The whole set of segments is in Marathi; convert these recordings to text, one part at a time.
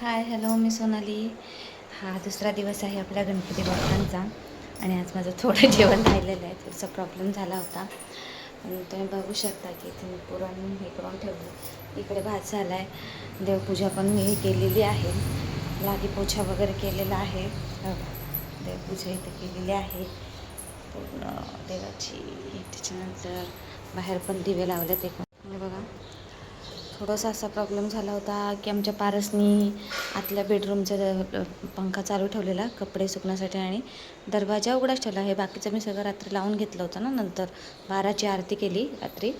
हाय हॅलो मी सोनाली. हा दुसरा दिवस आहे आपल्या गणपती बाप्पांचा आणि आज माझं थोडं जेवण राहिलेलं आहे थोडासा प्रॉब्लेम झाला होता. तुम्ही बघू शकता की इथे मी पुरण हे करून ठेवलं इकडे भात झाला आहे देवपूजा पण मी केलेली आहे. लादी पोछा वगैरे केलेला आहे. हो देवपूजा इथे केलेली आहे. पूर्ण देवाची त्याच्यानंतर बाहेर पण दिवे लावले ते बघा थोडासा असा प्रॉब्लेम झाला होता की आमच्या पारसनी आतल्या बेडरूमचा पंखा चालू ठेवलेला कपडे सुकण्यासाठी आणि दरवाजा उघडाच ठेवला. हे बाकीचं मी सगळं रात्री लावून घेतलं होतं ना नंतर. बाराची आरती केली रात्री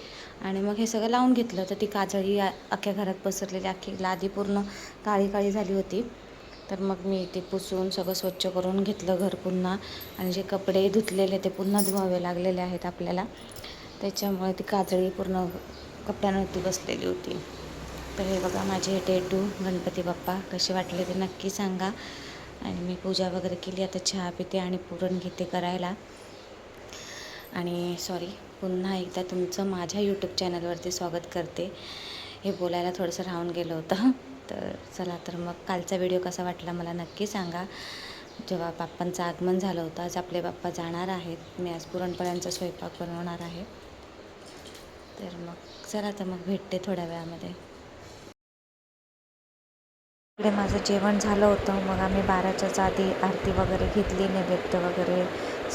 आणि मग हे सगळं लावून घेतलं. तर ती काजळी अख्ख्या घरात पसरलेली अख्खी लादी पूर्ण काळी काळी झाली होती. तर मग मी ते पुसून सगळं स्वच्छ करून घेतलं घर पुन्हा आणि जे कपडे धुतलेले ते पुन्हा धुवावे लागलेले आहेत आपल्याला. त्याच्यामुळे ती काजळी पूर्ण कपड्यांवरती बसलेली होती. तर हे बघा माझे टेटू गणपती बाप्पा कसे वाटले ते नक्की सांगा. आणि मी पूजा वगैरे केली. आता चहा पिते आणि पुरण घेते करायला. आणि सॉरी पुन्हा एकदा तुमचं माझ्या यूट्यूब चॅनलवरती स्वागत करते. हे बोलायला थोडंसं राहून गेलं होतं. तर चला तर मग कालचा व्हिडिओ कसा वाटला मला नक्की सांगा. जेव्हा बाप्पांचं आगमन झालं होतं आज आपले बाप्पा जाणार आहेत. मी आज पुरणपोळ्यांचा स्वयंपाक बनवणार आहे. तर मग चला तर मग भेटते थोड्या वेळामध्ये. इकडे माझं जेवण झालं होतं. मग आम्ही बाराच्याच आधी आरती वगैरे घेतली नैवेद्य वगैरे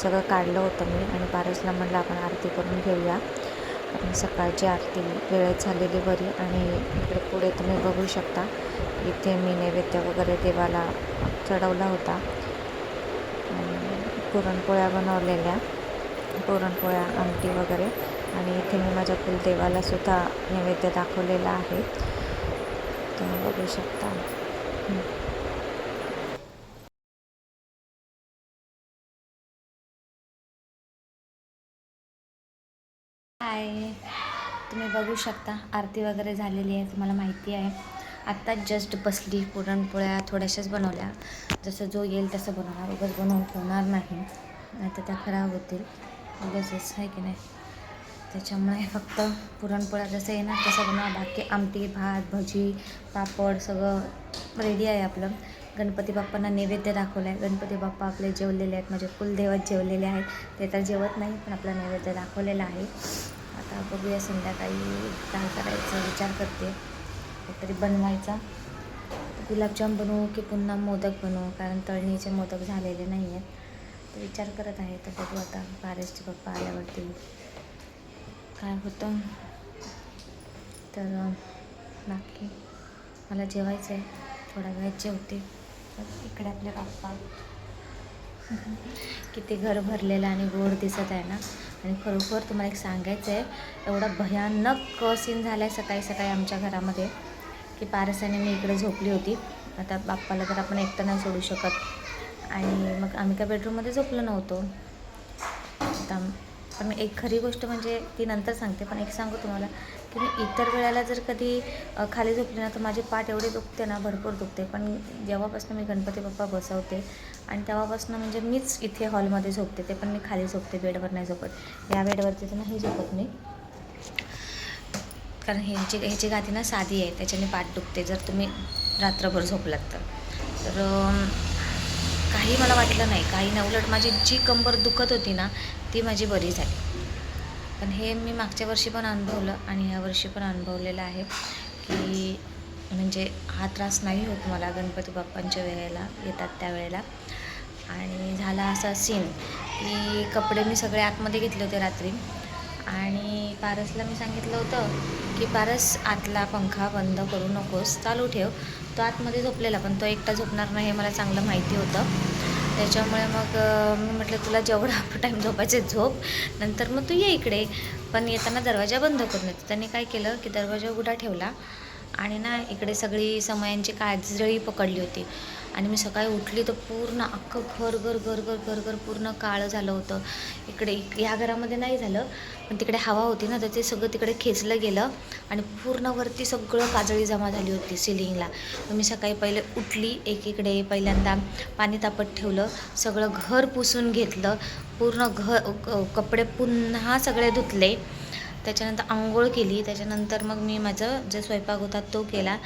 सगळं काढलं होतं मी आणि बारासला म्हटलं आपण आरती करून घेऊया. आपण सकाळची आरती वेळेत झालेली बरी आणि इकडे पुढे तुम्ही बघू शकता. इथे मी नैवेद्य वगैरे देवाला चढवला होता. आणि पुरणपोळ्या बनवलेल्या पुरणपोळ्या आमटी वगैरे. आणि इथे मी माझ्या कुलदेवाला सुद्धा नैवेद्य दाखवलेला आहे. तुम्ही बघू शकता. हाय तुम्ही बघू शकता आरती वगैरे झालेली आहे तुम्हाला माहिती आहे. आत्ताच जस्ट बसली पुरणपोळ्या थोड्याशाच बनवल्या. जसं जो येईल तसं बनवणार उगाच बनवून ठेवणार नाही. नाही तर त्या खराब होतील. उगाचच आहे की नाही? त्याच्यामुळे फक्त पुरणपोळ्या जसं येणार तसं बनवा. बाकी आमटी भात भजी पापड सगळं रेडी आहे आपलं. गणपती बाप्पांना नैवेद्य दाखवलं आहे गणपती बाप्पा आपले जेवलेले आहेत. म्हणजे कुलदेवत जेवलेले आहेत. ते तर जेवत नाही पण आपला नैवेद्य दाखवलेला आहे. आता बघूया संध्याकाळी काय करायचं विचार करते. काहीतरी बनवायचा. गुलाबजाम बनवू की पुन्हा मोदक बनवू? कारण तळणीचे मोदक झालेले नाही आहेत तर विचार करत आहे. तर बघू आता पारेसचे पप्पा आल्यावरती. काय होतं? तर बाकी मला जेवायचं आहे थोड्या वेळ जेवते. इकडे आपले बाप्पा किती घर भरलेलं आणि गोड दिसत आहे ना? आणि खरोखर तुम्हाला एक सांगायचं आहे एवढा भयानक सीन झाला आहे सकाळी सकाळी आमच्या घरामध्ये की पारसाने मी इकडे झोपली होती. आता बाप्पाला तर आपण एकटं नाही सोडू शकत. आणि मग आम्ही काय बेडरूममध्ये झोपलो नव्हतो. आता पण एक खरी गोष्ट म्हणजे ती नंतर सांगते पण एक सांगू तुम्हाला की मी इतर वेळेला जर कधी खाली झोपले ना तर माझे पाठ एवढे दुखते ना भरपूर दुखते. पण जेव्हापासून मी गणपती बाप्पा बसवते आणि तेव्हापासून म्हणजे मीच इथे हॉलमध्ये झोपते ते पण मी खाली झोपते बेडवर नाही झोपत. या बेडवरती तर नाही झोपत मी. कारण ह्याची ह्याची गादी ना साधी आहे त्याच्याने पाठ दुखते. जर तुम्ही रात्रभर झोपलात तर. तर काही मला वाटलं नाही. काही नाही उलट माझी जी कंबर दुखत होती ना ती माझी बरी झाली. पण हे मी मागच्या वर्षी पण अनुभवलं आणि ह्या वर्षी पण अनुभवलेलं आहे की म्हणजे हा त्रास नाही होत मला गणपती बाप्पांच्या वेळेला येतात त्यावेळेला. आणि झाला असा सीन की कपडे मी सगळे आतमध्ये घेतले होते रात्री. आणि पारसला मी सांगितलं होतं की पारस आतला पंखा बंद करू नकोस चालू ठेव. तो आतमध्ये झोपलेला पण तो एकटा झोपणार नाही हे मला चांगलं माहिती होतं. त्याच्यामुळे मग मी म्हटलं तुला जेवढा टाईम झोपायचे झोप. नंतर मग तू ये इकडे. पण येताना दरवाजा बंद करून येतो त्यांनी काय केलं की दरवाजा उघडा ठेवला आणि ना इकडे सगळी समयांची काजळी पकडली होती. आणि मी सकाळी उठली तर पूर्ण अख्खं घर घर घर घर घर घर पूर्ण काळं झालं होतं. इकडे इक- ह्या घरामध्ये नाही झालं पण तिकडे हवा होती ना तर ते सगळं तिकडे खेचलं गेलं आणि पूर्ण वरती सगळं काजळी जमा झाली होती सिलिंगला. मी सकाळी पहिले उठली एकीकडे पहिल्यांदा पाणी तापत ठेवलं सगळं घर पुसून घेतलं पूर्ण घर क- कपडे पुन्हा सगळे धुतले. त्याच्यानंतर आंघोळ केली. त्याच्यानंतर मग मी माझं जे स्वयंपाक होता तो केला.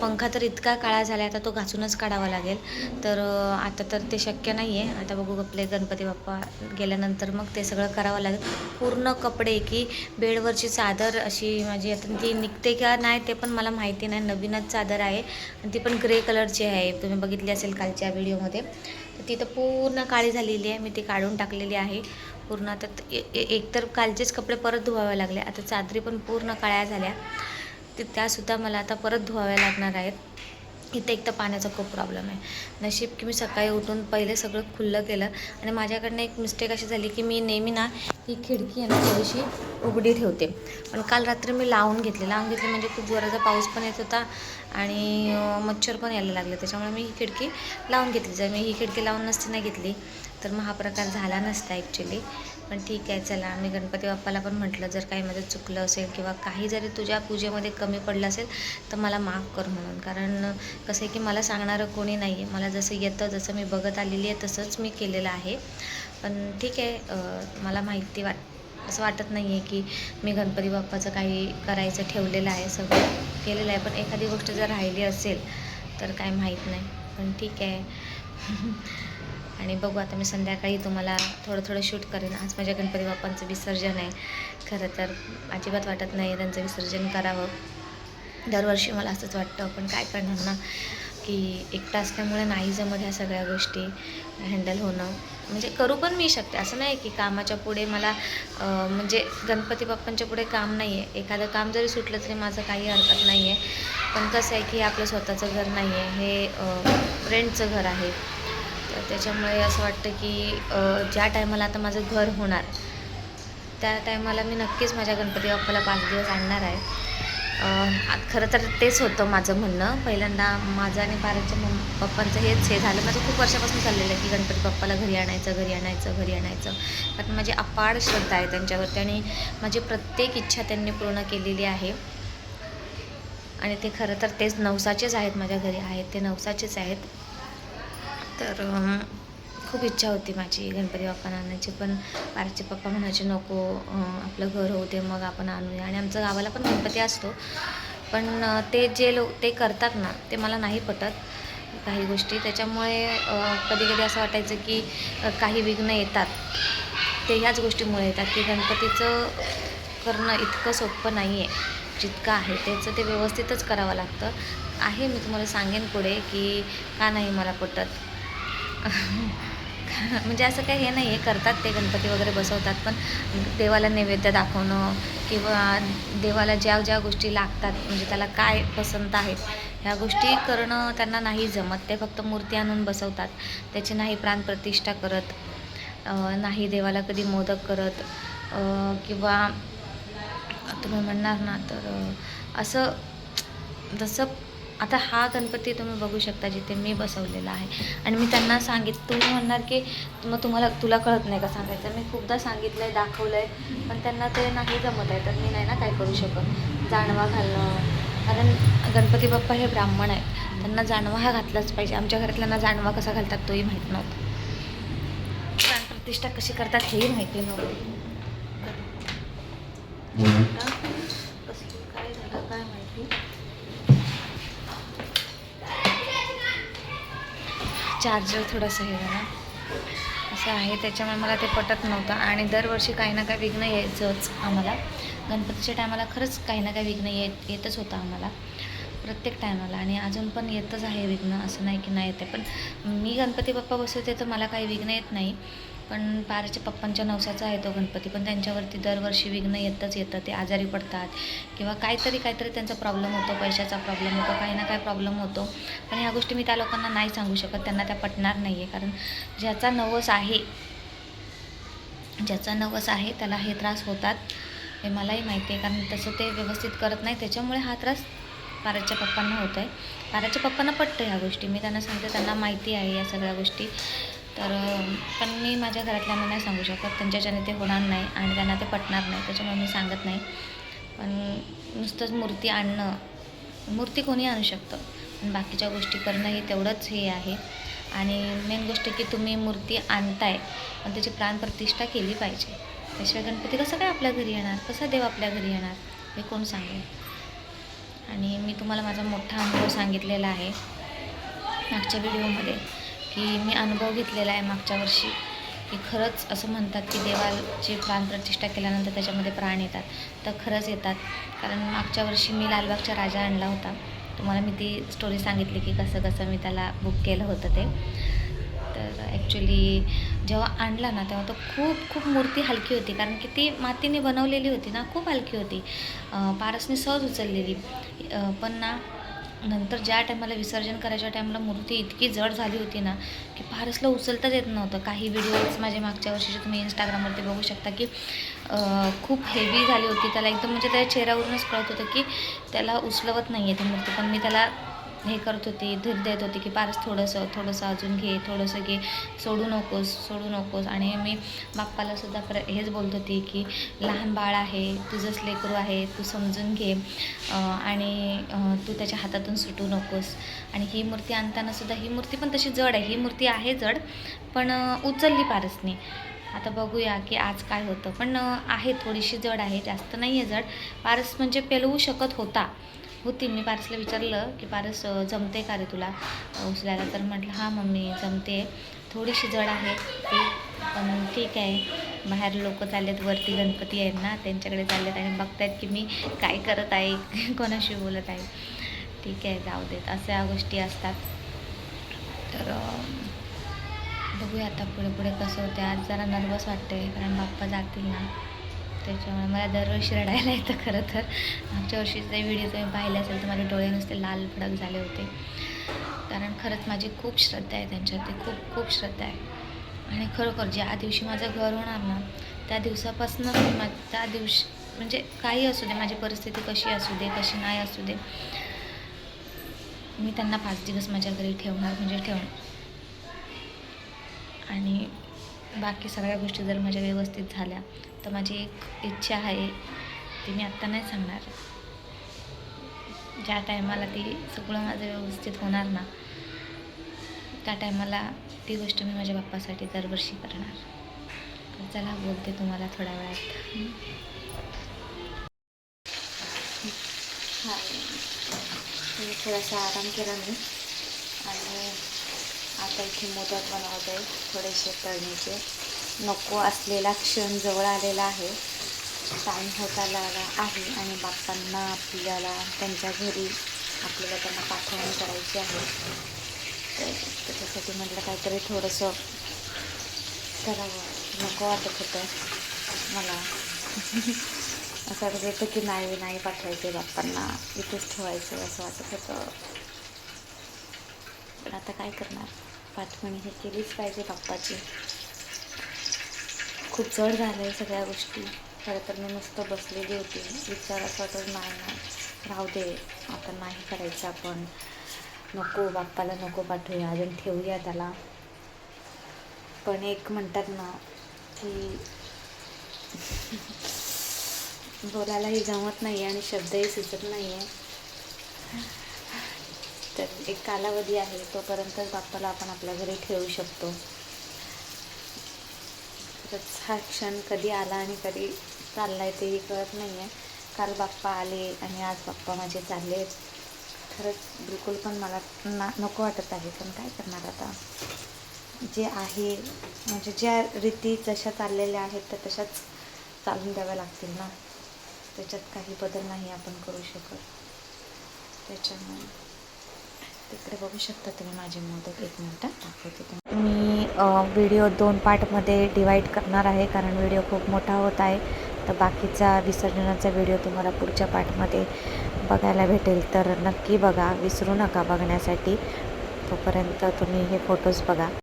पंखा तर इतका काळा झाला आता तो घासूनच काढावा लागेल. तर आता तर ते शक्य नाही आहे आता बघू आपले गणपती बाप्पा गेल्यानंतर मग ते सगळं करावं लागेल. पूर्ण कपडे की बेडवरची चादर अशी माझी आता ती निघते का नाही ते पण मला माहिती नाही. नवीनच चादर आहे. आणि ती पण ग्रे कलरची आहे. तुम्ही बघितली असेल कालच्या व्हिडिओमध्ये. तर ती तर पूर्ण काळी झालेली आहे. मी ती काढून टाकलेली आहे. पूर्ण. आता ए- एकतर कालचेच कपडे परत धुवावे लागले. आता चादरी पण पूर्ण काळ्या झाल्या. ते त्यासुद्धा मला आता परत धुवाव्या लागणार आहेत. इथे एक तर पाण्याचा खूप प्रॉब्लेम आहे. नशीब की मी सकाळी उठून पहिले सगळं खुल्लं केलं आणि माझ्याकडनं एक मिस्टेक अशी झाली की मी नेहमी ना ही खिडकी आहे ना थोडीशी उघडी ठेवते. पण काल रात्री मी लावून घेतली. लावून घेतली म्हणजे खूप जोराचा पाऊस पण येत होता. आणि मच्छर पण यायला लागले. त्याच्यामुळे मी ही खिडकी लावून घेतली. जर मी ही खिडकी लावून नसती नाही घेतली तर मग हा प्रकार झाला नसता ॲक्च्युली पण ठीक आहे चला. मी गणपती बाप्पाला पण म्हटलं जर काही माझं चुकलं असेल किंवा काही जरी तुझ्या पूजेमध्ये कमी पडलं असेल तर मला माफ कर म्हणून. कारण कसं आहे की मला सांगणारं कोणी नाही आहे मला जसं येतं जसं मी बघत आलेली आहे तसंच मी केलेलं आहे. पण ठीक आहे मला माहिती वाट असं वाटत नाही आहे की मी गणपती बाप्पाचं काही करायचं ठेवलेलं आहे सगळं. केलेलं आहे पण एखादी गोष्ट जर राहिली असेल तर काय माहीत नाही. पण ठीक आहे. आणि बघू आता मी संध्याकाळी तुम्हाला थोडं थोडं शूट करेन. आज माझ्या गणपती बाप्पांचं विसर्जन आहे. खरं तर अजिबात वाटत नाही त्यांचं विसर्जन करावं. दरवर्षी मला असंच वाटतं पण काय करणार ना? की एकटा असल्यामुळे नाही जमत ह्या सगळ्या गोष्टी. हँडल होणं. म्हणजे करू पण मी शकते. असं नाही की कामाच्या पुढे मला म्हणजे गणपती बाप्पांच्या पुढे काम नाही आहे एखादं काम जरी सुटलं तरी माझं काही हरकत नाही आहे पण कसं आहे की आपलं स्वतःचं घर नाही आहे हे रेंटचं घर आहे. तर त्याच्यामुळे असं वाटतं की ज्या टायमाला आता माझं घर होणार त्या टायमाला मी नक्कीच माझ्या गणपती बाप्पाला पाच दिवस आणणार आहे. खरं तर तेच होतं माझं म्हणणं. पहिल्यांदा माझं आणि बाराच्या मम पप्पांचं हेच हे झालं. माझं खूप वर्षापासून चाललेलं आहे की गणपती बाप्पाला घरी आणायचं घरी आणायचं घरी आणायचं. कारण माझी अपाड श्रद्धा आहे त्यांच्यावरती आणि माझी प्रत्येक इच्छा त्यांनी पूर्ण केलेली आहे. आणि ते खरं तर तेच नवसाचेच आहेत माझ्या घरी आहेत. ते नवसाचेच आहेत. तर खूप इच्छा होती माझी गणपती बाप्पा आणायची पण पारचे पप्पा म्हणायचे नको आपलं घर होऊ दे मग आपण आणूया. आणि आमचं गावाला पण गणपती असतो. पण ते जे लोक ते करतात ना ते मला नाही पटत काही गोष्टी. त्याच्यामुळे कधी कधी असं वाटायचं की काही विघ्न येतात. ते ह्याच गोष्टीमुळे येतात की गणपतीचं करणं इतकं सोपं नाही आहे जितकं आहे त्याचं ते व्यवस्थितच करावं लागतं. आहे मी तुम्हाला सांगेन पुढे की का नाही मला पटत. म्हणजे असं काही हे नाही आहे करतात ते गणपती वगैरे बसवतात पण देवाला नैवेद्य दाखवणं किंवा देवाला ज्या ज्या गोष्टी लागतात म्हणजे त्याला काय पसंत आहेत ह्या गोष्टी करणं त्यांना नाही जमत. ते फक्त मूर्ती आणून बसवतात. त्याची नाही प्राणप्रतिष्ठा करत नाही देवाला कधी मोदक करत किंवा तुम्ही म्हणणार ना तर असं जसं आता हा गणपती तुम्ही बघू शकता जिथे मी बसवलेला आहे. आणि मी त्यांना सांगित तुम्ही म्हणणार की मग तुम्हाला तुला कळत नाही का सांगायचं? मी खूपदा सांगितलं आहे दाखवलं आहे पण त्यांना ते नाही जमत आहे. तर मी नाही ना काय करू शकत? जानवा घालणं. कारण गणपती बाप्पा हे ब्राह्मण आहेत. त्यांना जानवा हा घातलाच पाहिजे. आमच्या घरातल्यांना जानवा कसा घालतात तोही माहीत नव्हतं. प्राणप्रतिष्ठा कशी करतात हेही माहिती नव्हती. काय झालं? काय माहिती? चार्जर थोडंसं हे झाला असं आहे त्याच्यामुळे मला ते पटत नव्हतं. आणि दरवर्षी काही ना काही विघ्न यायचंच आम्हाला. गणपतीच्या टायमाला खरंच काही ना काही विघ्न येत येतच होतं आम्हाला. प्रत्येक टायमाला. आणि अजून पण येतच आहे विघ्न. असं नाही की नाही येते पण मी गणपती बाप्पा बसवते तर मला काही विघ्न येत नाही. पण पाराच्या पप्पांच्या नवसाचा आहे तो गणपती पण त्यांच्यावरती दरवर्षी विघ्न येतच येतं. ते आजारी पडतात किंवा काहीतरी काहीतरी त्यांचा प्रॉब्लेम होतो पैशाचा प्रॉब्लेम होतो काही ना काही प्रॉब्लेम होतो. पण ह्या गोष्टी मी त्या लोकांना नाही सांगू शकत. त्यांना त्या पटणार नाही आहे कारण ज्याचा नवस आहे ज्याचा नवस आहे त्याला हे त्रास होतात हे मलाही माहिती आहे. कारण तसं ते व्यवस्थित करत नाही. त्याच्यामुळे हा त्रास पाराच्या पप्पांना होतो आहे पाराच्या पप्पांना पटतं ह्या गोष्टी. मी त्यांना सांगते त्यांना माहिती आहे या सगळ्या गोष्टी. तर पण मी माझ्या घरातल्यांना नाही सांगू शकत. त्यांच्याच्याने ते होणार नाही आणि त्यांना ते पटणार नाही. त्याच्यामुळे मी सांगत नाही. पण नुसतंच मूर्ती आणणं मूर्ती कोणी आणू शकतं? पण बाकीच्या गोष्टी करणं हे तेवढंच हे आहे. आणि मेन गोष्ट की तुम्ही मूर्ती आणताय पण त्याची प्राणप्रतिष्ठा केली पाहिजे. त्याशिवाय गणपती कसं काय आपल्या घरी येणार? कसा देव आपल्या घरी येणार? हे कोण सांगेल? आणि मी तुम्हाला माझा मोठा अनुभव सांगितलेला आहे. मागच्या व्हिडिओमध्ये. की मी अनुभव घेतलेला आहे मागच्या वर्षी की खरंच असं म्हणतात की देवाची प्राणप्रतिष्ठा केल्यानंतर त्याच्यामध्ये प्राण येतात तर खरंच येतात. कारण मागच्या वर्षी मी लालबागचा राजा आणला होता. तुम्हाला मी ती स्टोरी सांगितली की कसं कसं मी त्याला बुक केलं होतं ते. तर ॲक्च्युली जेव्हा आणला ना तेव्हा तो खूप खूप मूर्ती हलकी होती. कारण की ती मातीने बनवलेली होती ना खूप हलकी होती. पारसने सहज उचललेली. पण ना नंतर ज्या टायमाला विसर्जन करायच्या टायमाला मूर्ती इतकी जड झाली होती ना की फारसलं उचलताच येत नव्हतं. काही व्हिडिओज माझे मागच्या वर्षीचे तुम्ही इंस्टाग्रामवरती बघू शकता की खूप हेवी झाली होती. त्याला एकदम म्हणजे त्या चेहऱ्यावरूनच कळत होतं की त्याला उचलवत नाही आहे ती मूर्ती. पण मी त्याला हे करत होती धीर देत होती की पारस थोडंसं थोडंसं अजून घे थोडंसं घे सोडू नकोस सोडू नकोस. आणि मी बाप्पाला सुद्धा प्र हेच बोलत होती की लहान बाळ आहे तुझंच लेकरू आहे तू समजून घे. आणि तू त्याच्या हातातून सुटू नकोस. आणि ही मूर्ती आणताना सुद्धा ही मूर्ती पण तशी जड आहे ही मूर्ती आहे जड पण उचलली पारसने. आता बघूया की आज काय होतं. पण आहे थोडीशी जड आहे जास्त नाही आहे जड. पारस म्हणजे पेलवू शकत होता. होती मी पारसला विचारलं की पारस जमते का रे तुला? उचलायला तर म्हटलं हां मम्मी जमते. थोडीशी जड आहे ती पण ठीक आहे. बाहेर लोक चाललेत वरती गणपती आहेत ना त्यांच्याकडे चाललेत आणि बघतायत की मी काय करत आहे कोणाशी बोलत आहे. ठीक आहे जाऊ देत. अशा गोष्टी असतात. तर बघूया आता पुढे पुढे कसं होते आज जरा नर्वस वाटते कारण बाप्पा जातील ना. त्याच्यामुळे मला दरवर्षी रडायला येतं खरं तर. मागच्या वर्षीचे व्हिडिओ तुम्ही पाहिले असेल तर माझे डोळे नुसते लाल भडक झाले होते. कारण खरंच माझी खूप श्रद्धा आहे त्यांच्यावरती खूप खूप श्रद्धा आहे. आणि खरोखर ज्या दिवशी माझं घर होणार ना त्या दिवसापासूनच मा त्या दिवशी म्हणजे काही असू दे माझी परिस्थिती कशी असू दे कशी नाही असू दे मी त्यांना पाच दिवस माझ्या घरी ठेवणार म्हणजे ठेवणार. आणि बाकी सगळ्या गोष्टी जर माझ्या व्यवस्थित झाल्या तर माझी एक इच्छा आहे ती मी आत्ता नाही सांगणार. ज्या टायमाला ती सगळं माझं व्यवस्थित होणार ना त्या टायमाला ती गोष्ट मी माझ्या बाप्पासाठी दरवर्षी करणार. चला बोलते तुम्हाला थोड्या वेळात. हां थोडासा आराम केला मी आता इथे मोदक बनवते थोडेसे तळणीचे. नको असलेला क्षण जवळ आलेला आहे. टाईम होत आला आहे आणि बाप्पांना आपल्याला त्यांच्या घरी आपल्याला त्यांना पाठवणी करायची आहे. तर त्याच्यासाठी म्हटलं काहीतरी थोडंसं करावं. नको वाटत होतं मला. असं वाटत होतं की नाही नाही पाठवायचे बाप्पांना. इथेच ठेवायचं असं वाटत होतं. पण आता काय करणार? पाठवणी हे केलीच पाहिजे बाप्पाची. खूप जड झालं आहे सगळ्या गोष्टी. खरं तर मी नुसतं बसलेली होती. विचार असं वाटत नाही ना राहू दे. आता नाही करायचं आपण. नको बाप्पाला नको पाठवूया. अजून ठेवूया त्याला. पण एक म्हणतात ना की बोलायलाही जमत नाही आहे आणि शब्दही सुचत नाही आहे तर एक कालावधी आहे तोपर्यंतच बाप्पाला आपण आपल्या घरी ठेवू शकतो. खरंच हा क्षण कधी आला आणि कधी चालला आहे तेही कळत नाही आहे काल बाप्पा आले आणि आज बाप्पा माझे चालले. आहेत खरंच बिलकुल पण मला ना नको वाटत आहे. पण काय करणार आता? जे आहे म्हणजे ज्या रीती जशा चाललेल्या आहेत त्या तशाच चालून द्याव्या लागतील ना? त्याच्यात काही बदल नाही आपण करू शकत. त्याच्यामुळे तिकडे बघू शकता तुम्ही माझे मोदक. एक मिनटं दाखवते मी व्हिडिओ दोन पार्टमध्ये डिवाईड करणार आहे कारण व्हिडिओ खूप मोठा होत आहे. तर बाकीचा विसर्जनाचा व्हिडिओ तुम्हाला पुढच्या पार्टमध्ये बघायला भेटेल. तर नक्की बघा विसरू नका बघण्यासाठी. तोपर्यंत तुम्ही हे फोटोज बघा.